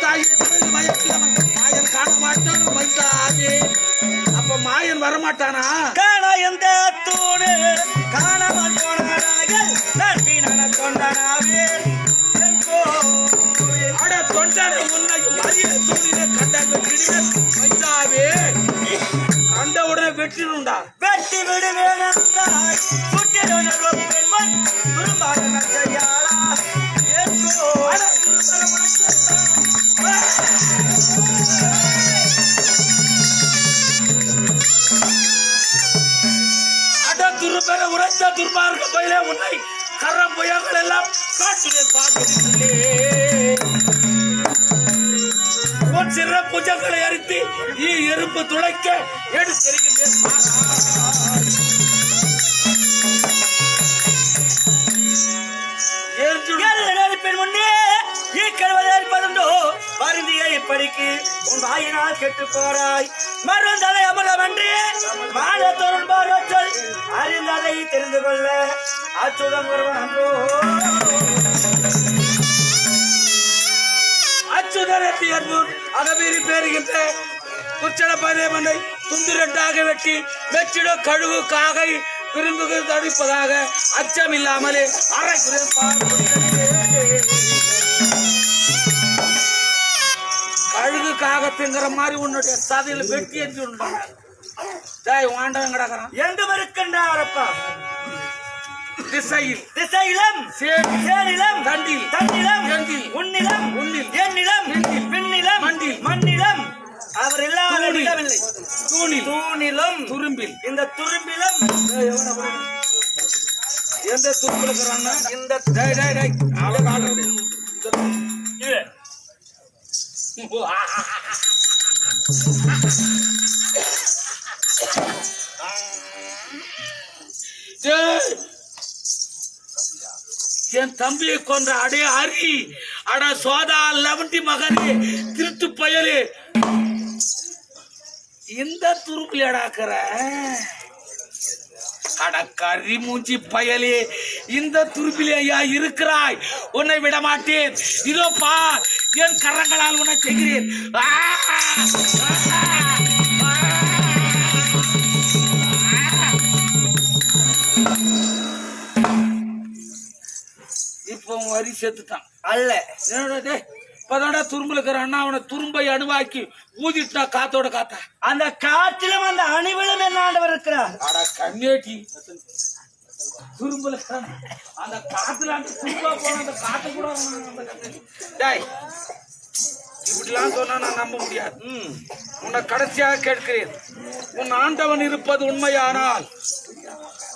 தாயே பிறகு பயப்பில்லாமல் மாயன் காண மாட்டான் மைந்தாவே அப்ப மாயன் வரமாட்டானா? காண எந்த தூணு காணாமல் போனார்கள் நன்றி நன கொண்டனாவே அட தொண்டனை மதிய தூணின கண்டாங்க திடீர் மைந்தாவே கண்ட உடனே வெட்டிடுண்டா வெட்டி பெண்மன் துரும்பாக நச்சையாளா உரைத்த பயிலே உன்னை கரம் புயங்கள் எல்லாம் காட்டிலே பார்க்கிறீர்களே உன் சிற புஜங்களை அரித்து ஈ எறும்பு துளைக்க எடுத்திருக்கிறேன் நெருப்பின் முன்னே ஈக்கழுவதை அரிப்பதுண்டோ வருந்திய இப்படிக்கு உன் வாயினால் கெட்டு போறாய் மருந்ததை அமலமன்றி மாத தொருள்பார் சொல் அறிந்ததை தெரிந்து கொள்ள அச்சுதம் ஒருவன் அன்றோ. அச்சுதரத்தி அன்பூர் அகவீறி பேருகின்ற குச்சல பதேமனை துந்திரட்டாக வெட்டி வெற்றிட கழுகு காகை விரும்புகு தடுப்பதாக அச்சம் இல்லாமலே அரை கழுகு காகத்துங்கிற மாதிரி உன்னுடைய சதையில் வெட்டி எரிஞ்சு விடுறாங்க. டேய் வாண்டவன் கிடக்குறான். எங்கும் இருக்கின்றாரப்பா. திசையில். திசையிலம் சேரி சேரிலம் தண்டில். தன்னிலம் எங்கில் உன்னிலம் உன்னில். என்னிடம் விண்ணில் விண்ணிலம் மண்டில். மண்ணிலம். அவர் இல்லாத. இடமில்லை. தூணில். தூணிலும் துரும்பில். இந்த துரும்பிலும். எந்த துரும்பில் இருக்கிறான்னா இந்த டேய் டேய் டேய். அவன் ஆடுறது இது. என் தம்பியை கொன்ற அடே அரி. அட சோதா லெவன்டி மகனே திருட்டு பயலே. இந்த துருப்பு அடாக்கிற அட கரி மூஞ்சி பயலே. இந்த துருப்பிலே ஐயா இருக்கிறாய். உன்னை விட மாட்டேன் இதோ பா என் கரங்களால் உன்னை செய்கிறேன். உன் வரி செத்துட்டான் அல்ல. என்னடா டேய், இப்பதான்டா துரும்புல இருக்கிற அண்ணா அவனை துரும்பை அணுவாக்கி ஊதிட்டா காத்தோட காத்தா? அந்த காற்றிலும் அந்த அணிவிலும் என்ன ஆண்டவர் இருக்கிறார்? அட கண்ணேட்டி. துரும்புல அந்த காத்துல அந்த துரும்பா போன அந்த காத்து கூட. டேய் இப்படிலாம் சொன்னா நான் நம்ப முடியாது. ம். உன்னை கடைசியாக கேட்கிறேன். உன் ஆண்டவன் இருப்பது உண்மையானால்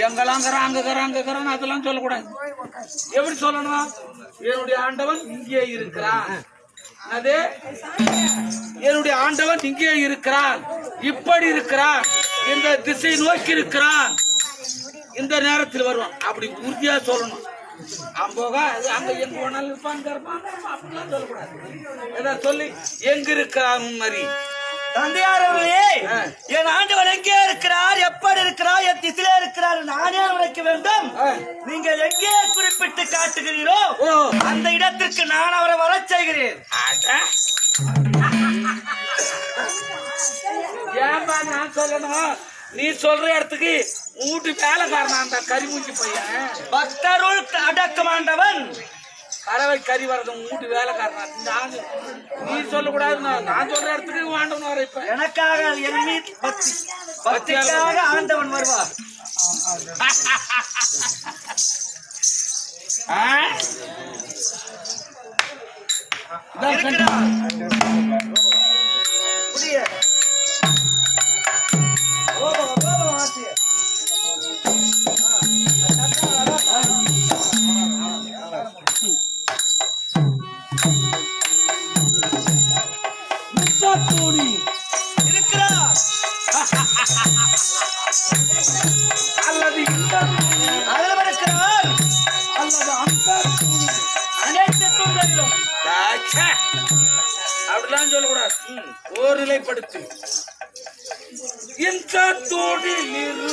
அங்கங்கிறான் அங்கங்கிறான் அதெல்லாம் சொல்லக்கூடாது. எப்படி சொல்லணும்? என்னுடைய ஆண்டவன் இங்கே இருக்கிறான் அது என்னுடைய ஆண்டவன் இங்கே இருக்கிறான் இப்படி இருக்கிறான் இந்த திசை நோக்கி இருக்கிறான் இந்த நேரத்தில் வருவான். அப்படி உறுதியா சொல்லணும். அம்போக அங்க எங்க வேணாலும் இருப்பான், அப்படிலாம் சொல்லக்கூடாது. ஏதாவது சொல்லி எங்க இருக்கிறான் மாதிரி தந்தையார் அவர்களே. என் ஆண்டவர் எங்கே இருக்கிறார் எப்படி இருக்கிறார் என் திசையிலே இருக்கிறார் நானே உரைக்க வேண்டும். நீங்கள் எங்கே குறிப்பிட்டு காட்டுகிறீரோ அந்த இடத்திற்கு நான் அவரை வரச் செய்கிறேன். ஏன்பா நான் சொல்லணும் நீ சொல்ற இடத்துக்கு வீட்டு வேலைக்காரன் அந்த கரிமூஞ்சி பையன் பக்தருள் அடக்கம் ஆண்டவன் பறவை கறி வரது வீட்டு வேலைக்காரன்? நான் நீ சொல்லக்கூடாது நான் சொல்ற இடத்துக்கு வாண்டவன் வர இப்ப. எனக்காக என் மீது பக்தி. பக்திக்காக ஆண்டவன் வருவார். ஆ? அப்படிலாம் சொல்லக்கூடாது. ஓர்நிலைப்படுத்து எந்த தோடு நிறு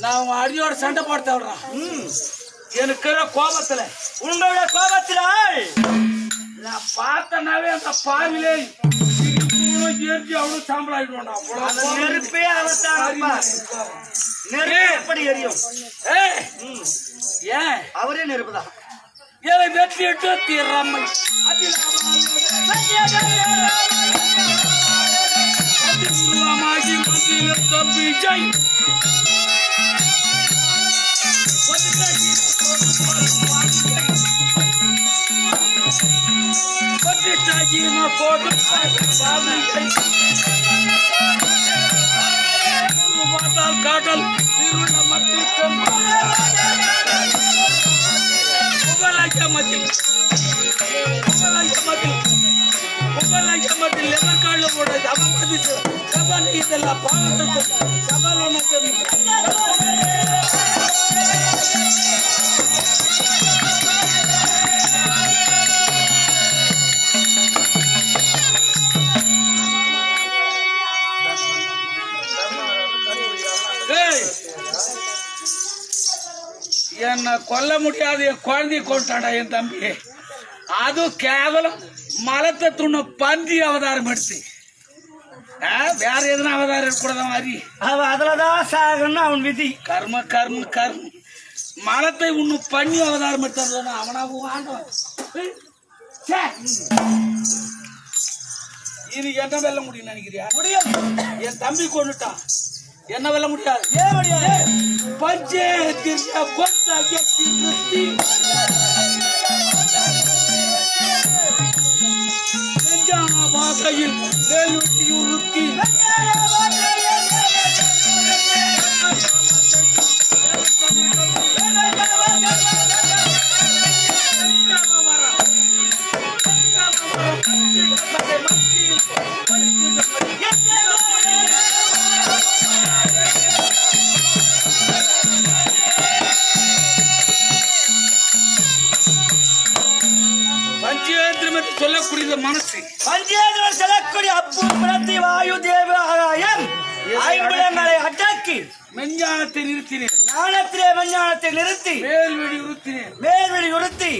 நான் உன் அடியோட சண்டை போட்டு விடுறான் எனக்கு கோபத்துல. உங்களுடைய கோபத்தினால் நான் பார்த்தனாவே அந்த பாவிலே ஏற்றி அவனும் சாம்பல் ஆயிடுவான் நெருப்பே அவர்தான் நெருப்பு எப்படி எரியும்? ஏன் அவரே நெருப்புதான் ஏழை வெற்றிட்டு தீரம்மை உருவமாகி மத்தியில் தம்பி ஜெய் பார்த்தால் காட்டல் இருள மத்தியில் உபலாக்கியமத்தில் உபலாக்கியமத்தில் உபலாக்கியமத்தில் எதற்கால கூட அவமதித்து என்னை கொல்ல முடியாது என் குழந்தைய கொண்டாடா என் தம்பி. அது கேவலம். மலத்தை துண்ணு பந்தி அவதாரம் எடுத்து. வேற எதுனா அவதாரம் இருக்கக்கூடாத மாதிரி? அவன் அதுலதான் சாகணும் அவன் விதி. கர்ம கர்ம கர்ம. மலத்தை உண்ணு பண்ணி அவதாரம் எடுத்தார் அவனா ஆண்டவன். இது என்ன வெல்ல முடியும் நினைக்கிறியா? முடியும். என் தம்பி கொண்டுட்டான். என்ன வெல்ல முடியாது? ஏன் முடியாது பஞ்சேத்திரிய கொட்டாயத்தி நிறுத்தி. நெஞ்சான வாகையில் வேலுட்டி உறுத்தி மனசு பஞ்சேந்திரன் செல்லக்கூடிய அப்பு பிரதி வாயு தேவ ஆகாயம் ஐம்புலங்களை அடக்கி மெஞ்ஞானத்தை நிறுத்தினேன். ஞானத்திலே விஞ்ஞானத்தை நிறுத்தி மேல்வெடி உறுத்தினேன். மேல்வெளி உறுத்தி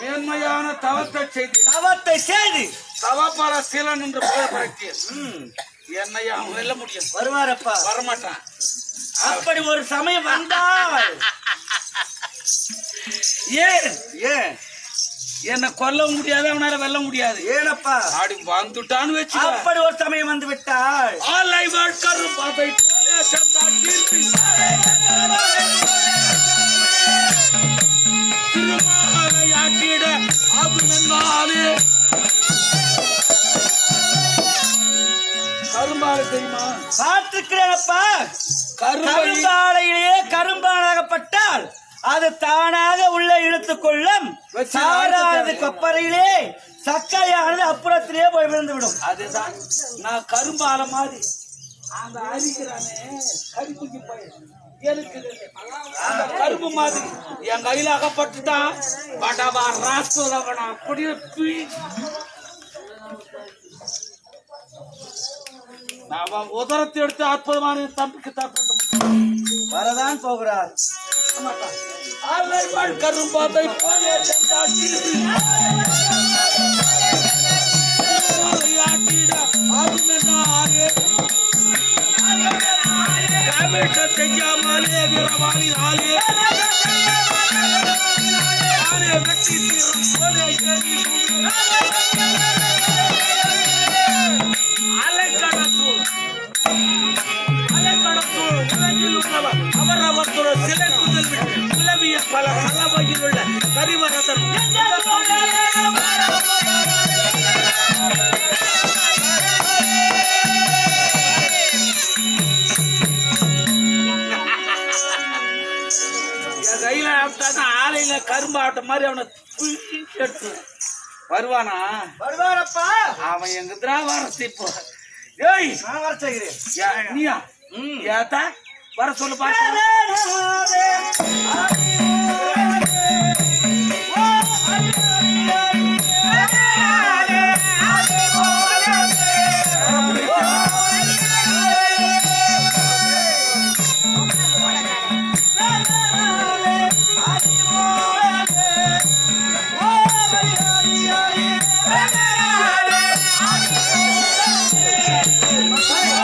மேன்மையான தவத்தை செய்தேன். தவத்தை செய்து தவப்பல சீலன் என்று பெயர் படைத்தேன் என்னை அவன் வெல்ல முடியும்? வருவாரப்பா. வரமாட்டான். அப்படி ஒரு சமயம் வந்தால். ஏன்? ஏன்? என்னை கொல்ல முடியாது அவனால வெல்ல முடியாது. ஏனப்பா? ஆடி வந்துட்டான்னு வச்சு அப்படி ஒரு சமயம் வந்து விட்டால்? ஆலை வாழ்க்கர் பாதை போலே சந்தா கீர்த்தி திருமாலை ஆட்டிட அது நின்னாலே கரும்பாலை தெரியுமா? பார்த்திருக்கிறேனப்பா. கரும்பை கரும்பாலையிலேயே கரும்பாலாகப்பட்டால் அது தானாக உள்ள கொள்ளும். வச்சு சாரானது. கொப்பரையிலே சக்கையானது அப்புறத்திலே போய் விழுந்து விடும் அதுதான். நான் கரும்பால மாதிரி. அந்த அரிக்கிறானே கருப்புக்கு அந்த கரும்பு மாதிரி. என் கையில அகப்பட்டுட்டான். படவா ராஸ்தோதவனா அப்படியே அவன் உதரத்தை எடுத்து அற்புதமான என் தம்பிக்கு தப்பு வரதான் போகிறார். கரும்பாதை போலே சென்றாட்டிடு. ஆட்டிட ஆகுமென்னாரே. காமேட்ட செய்யாமலே வீரவாளினாலே. நானே வெட்டி தீரும் போலே ஏறி அலைக்கடத்தூர் அலைக்கடத்தூர் உலகில் உள்ளவர் அவரவர்தொரு சிலை புதல் விட்டு உலவிய பல பரவையில் உள்ள கரிவரதன் என் கையில ஆப்பிட்டாங்க ஆலையில கரும்பு ஆட்ட மாதிரி அவனை. வருவானா வருவாரப்பா அவன் எங்கதான் வரத்து இப்போ ஏய். நான் வர செய்கிறேன் யா- நீயா? ஏத்தா? வர சொல்லு பாரு